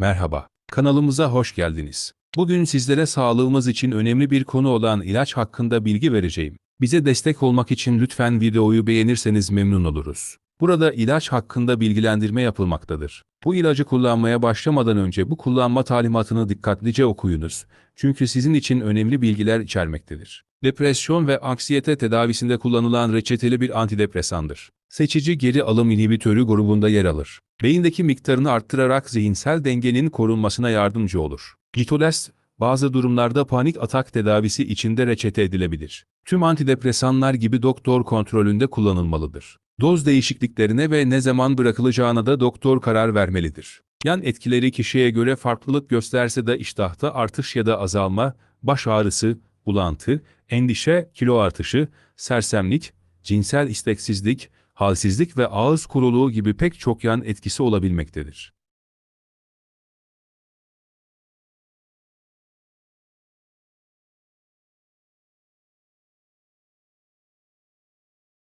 Merhaba, kanalımıza hoş geldiniz. Bugün sizlere sağlığımız için önemli bir konu olan ilaç hakkında bilgi vereceğim. Bize destek olmak için lütfen videoyu beğenirseniz memnun oluruz. Burada ilaç hakkında bilgilendirme yapılmaktadır. Bu ilacı kullanmaya başlamadan önce bu kullanma talimatını dikkatlice okuyunuz. Çünkü sizin için önemli bilgiler içermektedir. Depresyon ve anksiyete tedavisinde kullanılan reçeteli bir antidepresandır. Seçici geri alım inhibitörü grubunda yer alır. Beyindeki miktarını arttırarak zihinsel dengenin korunmasına yardımcı olur. Gitolest, bazı durumlarda panik atak tedavisi içinde reçete edilebilir. Tüm antidepresanlar gibi doktor kontrolünde kullanılmalıdır. Doz değişikliklerine ve ne zaman bırakılacağına da doktor karar vermelidir. Yan etkileri kişiye göre farklılık gösterse de iştahta artış ya da azalma, baş ağrısı, bulantı, endişe, kilo artışı, sersemlik, cinsel isteksizlik, halsizlik ve ağız kuruluğu gibi pek çok yan etkisi olabilmektedir.